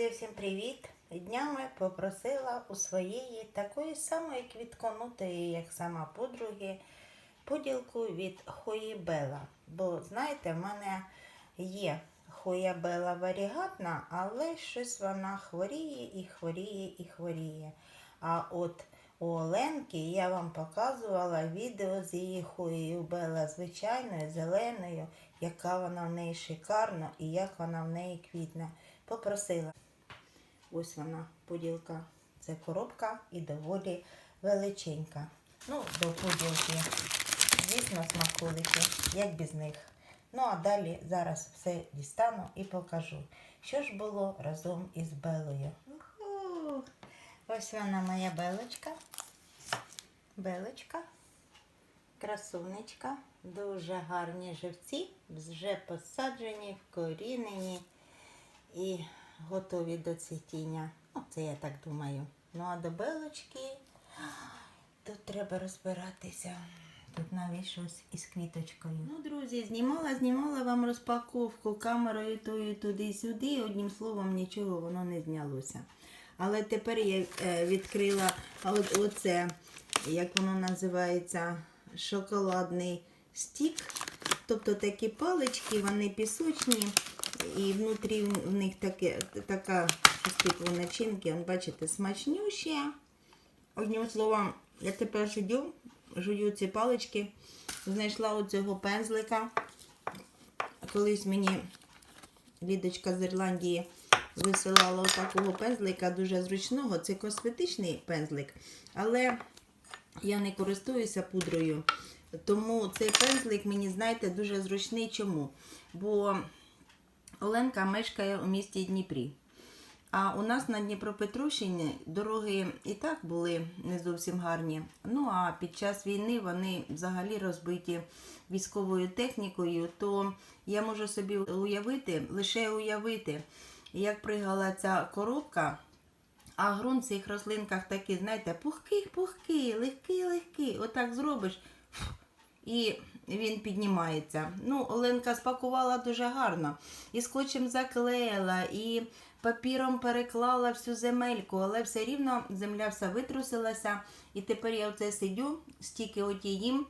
Друзі, всім привіт! Днями попросила у своєї такої самої квітконутої, як сама подруги, поділку від Хоїбела. Бо, знаєте, в мене є Хоябела варігатна, але щось вона хворіє і хворіє і хворіє. А от у Оленки я вам показувала відео з її Хоїбела звичайною, зеленою, яка вона в неї шикарна і як вона в неї квітне. Попросила. Ось вона, поділка. Це коробка і доволі величенька. Ну, до поділки, звісно, смаколики, як без них. Ну, а далі зараз все дістану і покажу, що ж було разом із Белою. Ось вона моя белочка. Белочка. Красунечка. Дуже гарні живці, вже посаджені, вкорінені і готові до цвітіння. Ну, це я так думаю. Ну а до белочки тут треба розбиратися. Тут навіть щось із квіточкою. Ну, друзі, знімала, знімала вам розпаковку камерою тою туди-сюди. Одним словом, нічого воно не знялося. Але тепер я е, відкрила от, оце, як воно називається, шоколадний стік. Тобто такі палички, вони пісочні, і внутрі в них таке, така типу начинки, он, бачите, смачнющі. Одним словом, я тепер жую, жую ці палички. Знайшла оцього пензлика. Колись мені Лідочка з Ірландії висилала такого пензлика дуже зручного. Це косметичний пензлик, але я не користуюся пудрою. Тому цей пензлик мені, знаєте, дуже зручний. Чому? Бо Оленка мешкає у місті Дніпрі. А у нас на Дніпропетровщині дороги і так були не зовсім гарні. Ну а під час війни вони взагалі розбиті військовою технікою, то я можу собі уявити, лише уявити, як пригала ця коробка. А ґрунт в цих рослинках такий, знаєте, пухкий, пухкий, легкий, легкий. Отак зробиш і він піднімається. Ну, Оленка спакувала дуже гарно. І скотчем заклеїла, і папіром переклала всю земельку, але все рівно земля вся витрусилася. І тепер я оце сидю, стільки оті їм.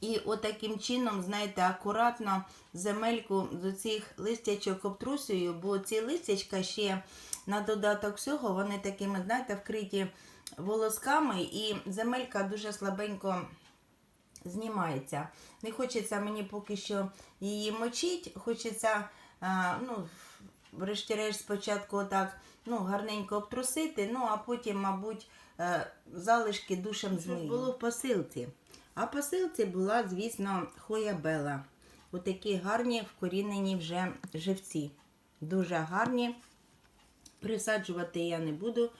І отаким чином, знаєте, акуратно земельку з цих листячок обтрусюю, бо ці листячка ще на додаток всього, вони такими, знаєте, вкриті волосками, і земелька дуже слабенько знімається. Не хочеться мені поки що її мочити, хочеться, а, ну, врешті-решт, спочатку так, ну, гарненько обтрусити, ну, а потім, мабуть, е, залишки душем змию. було в посилці. А в посилці була, звісно, хоябела. Отакі гарні вкорінені вже живці. Дуже гарні. Присаджувати я не буду.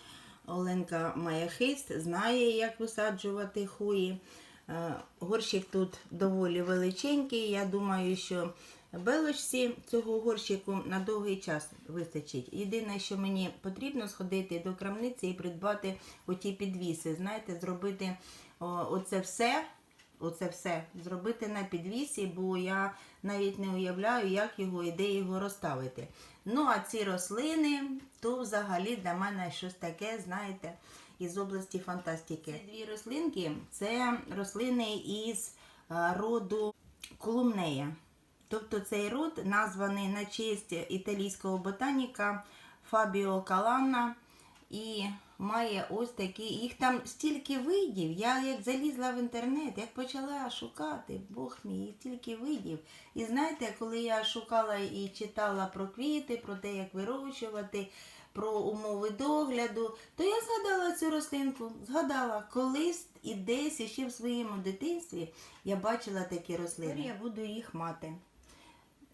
Оленка має хист, знає, як висаджувати хої. Е, Горщик тут доволі величенький. Я думаю, що белочці цього горщику на довгий час вистачить. Єдине, що мені потрібно сходити до крамниці і придбати оті підвіси. Знаєте, зробити оце все. Оце все зробити на підвісі, бо я навіть не уявляю, як його і де його розставити. Ну, а ці рослини, то взагалі для мене щось таке, знаєте, із області фантастики. Ці дві рослинки це рослини із е, роду колумнея. Тобто цей род названий на честь італійського ботаніка Фабіо Каланна. І має ось такі, їх там стільки видів. Я як залізла в інтернет, як почала шукати, Бог мій, їх стільки видів. І знаєте, коли я шукала і читала про квіти, про те, як вирощувати, про умови догляду, то я згадала цю рослинку, згадала, колись і десь і ще в своєму дитинстві я бачила такі рослини. Тепер я буду їх мати.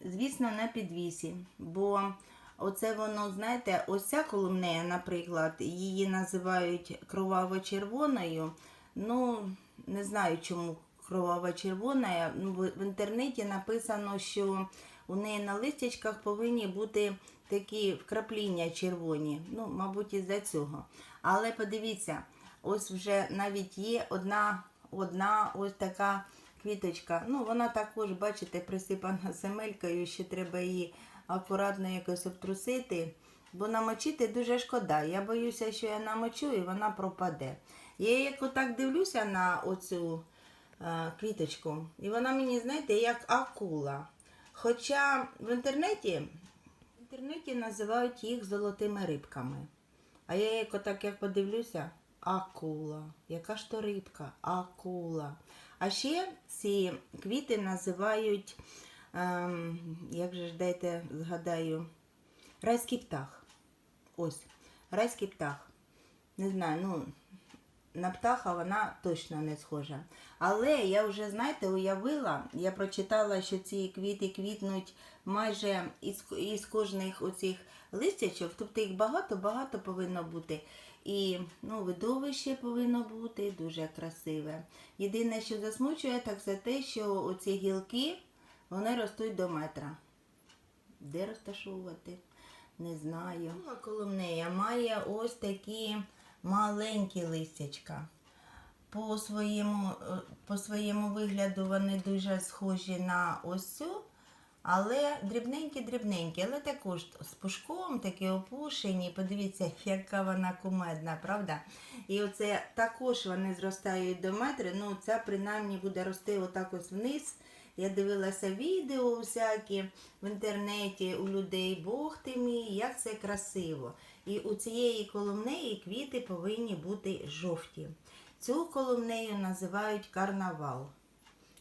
Звісно, на підвісі, бо Оце воно, знаєте, ось ця колумнея, наприклад, її називають кроваво-червоною. Ну, не знаю, чому кроваво-червона. Ну, в, в інтернеті написано, що у неї на листячках повинні бути такі вкрапління червоні. Ну, мабуть, із-за цього. Але подивіться, ось вже навіть є одна, одна ось така квіточка. Ну, вона також, бачите, присипана земелькою, ще треба її акуратно якось обтрусити. бо намочити дуже шкода. Я боюся, що я намочу і вона пропаде. Я як отак дивлюся на оцю е, квіточку, і вона мені, знаєте, як акула. Хоча в інтернеті, інтернеті називають їх золотими рибками. А я як отак як подивлюся, акула. Яка ж то рибка? Акула. А ще ці квіти називають, ем, як же ж дайте згадаю, райський птах. Ось, райський птах. Не знаю, ну, на птаха вона точно не схожа. Але я вже, знаєте, уявила, я прочитала, що ці квіти квітнуть майже із, із кожних оцих листячок, тобто їх багато-багато повинно бути. І ну, видовище повинно бути дуже красиве. Єдине, що засмучує, так це те, що оці гілки вони ростуть до метра. Де розташовувати? Не знаю. Коломнея має ось такі маленькі листячка. По своєму, е, по своєму вигляду вони дуже схожі на ось цю, але дрібненькі-дрібненькі, але також з пушком, такі опушені. Подивіться, яка вона кумедна, правда? І оце також вони зростають до метри. Ну, ця принаймні буде рости отак ось вниз. Я дивилася відео всякі в інтернеті у людей, Бог ти мій, як це красиво. І у цієї коломнеї квіти повинні бути жовті. Цю коломнею називають карнавал.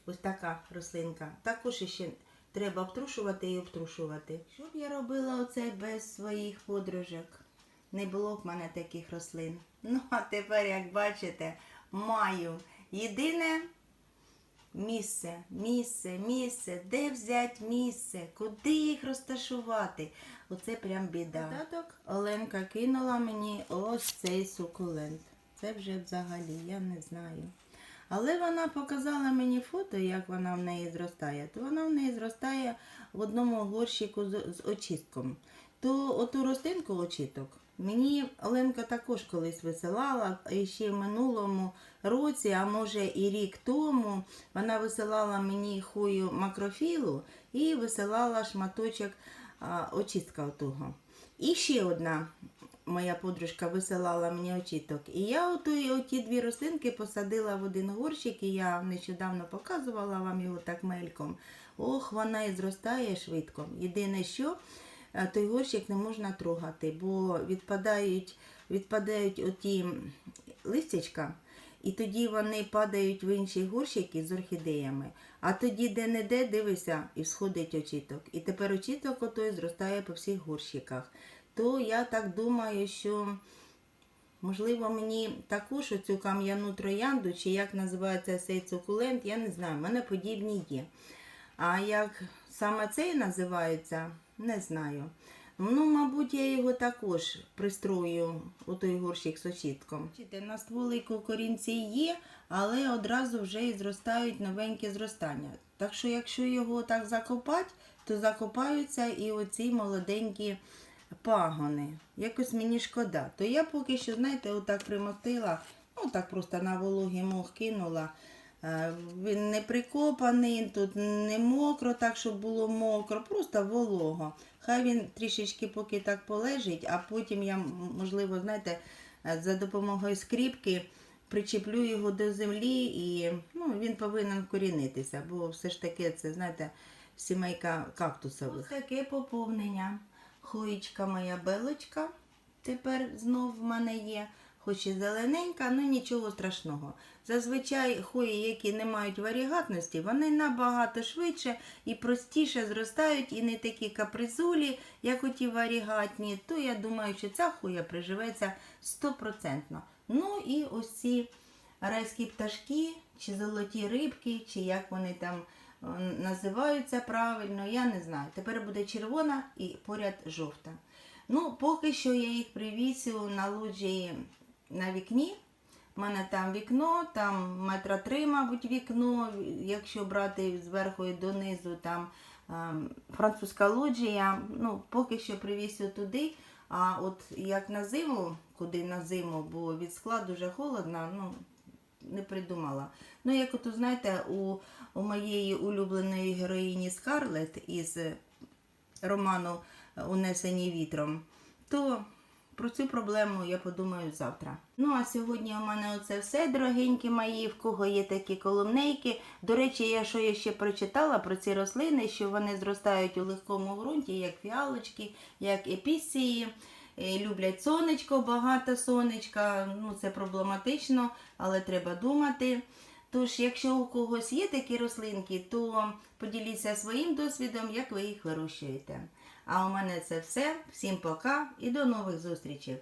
Ось така рослинка. Також ще треба обтрушувати і обтрушувати. Що б я робила оце без своїх подружок? Не було б в мене таких рослин. Ну, а тепер, як бачите, маю. Єдине місце, місце, місце, де взяти місце, куди їх розташувати. Оце прям біда. Додаток Оленка кинула мені ось цей сукулент. Це вже взагалі, я не знаю. Але вона показала мені фото, як вона в неї зростає. То вона в неї зростає в одному горщику з, з очистком. То оту рослинку очіток мені Оленка також колись висилала, ще в минулому році, а може і рік тому, вона висилала мені хою макрофілу і висилала шматочок а, очистка отого. І ще одна моя подружка висилала мені очіток. І я оті, оті дві рослинки посадила в один горщик, і я нещодавно показувала вам його так мельком. Ох, вона і зростає швидко. Єдине, що той горщик не можна трогати, бо відпадають, відпадають оті листячка, і тоді вони падають в інші горщики з орхідеями. А тоді де-не-де дивися і всходить очіток. І тепер очіток отой зростає по всіх горщиках. То я так думаю, що можливо мені також оцю кам'яну троянду, чи як називається цей цукулент, я не знаю, в мене подібні є. А як саме цей називається, не знаю. Ну, мабуть, я його також пристрою у той горщик. Бачите, на стволику корінці є, але одразу вже і зростають новенькі зростання. Так що, якщо його так закопати, то закопаються і оці молоденькі пагони. Якось мені шкода. То я поки що, знаєте, отак примотила, ну так просто на вологий мох кинула. Е, Він не прикопаний, тут не мокро, так, щоб було мокро, просто волого. Хай він трішечки поки так полежить, а потім я, можливо, знаєте, е, за допомогою скріпки причеплю його до землі і ну, він повинен вкорінитися, бо все ж таки це, знаєте, сімейка кактусових. Ось таке поповнення. Хоїчка моя белочка тепер знов в мене є. Хоч і зелененька, але нічого страшного. Зазвичай хої, які не мають варігатності, вони набагато швидше і простіше зростають, і не такі капризулі, як оті варігатні. То я думаю, що ця хуя приживеться стопроцентно. Ну і ось ці райські пташки, чи золоті рибки, чи як вони там е, називаються правильно, я не знаю. Тепер буде червона і поряд жовта. Ну, поки що я їх привісю на лоджії на вікні. У мене там вікно, там метра три, мабуть, вікно, якщо брати зверху і донизу, там ем, французька лоджія. Ну, поки що привісю туди. А от як на зиму, куди на зиму, бо від скла дуже холодно, ну, не придумала. Ну, як от, знаєте, у, у моєї улюбленої героїні Скарлет із роману Унесені вітром, то про цю проблему я подумаю завтра. Ну а сьогодні у мене оце все, дорогенькі мої, в кого є такі коломнейки. До речі, я що я ще прочитала про ці рослини, що вони зростають у легкому ґрунті, як фіалочки, як епісії. Е, Люблять сонечко, багато сонечка. Ну, це проблематично, але треба думати. Тож, якщо у когось є такі рослинки, то поділіться своїм досвідом, як ви їх вирощуєте. А у мене це все. Всім пока і до нових зустрічей!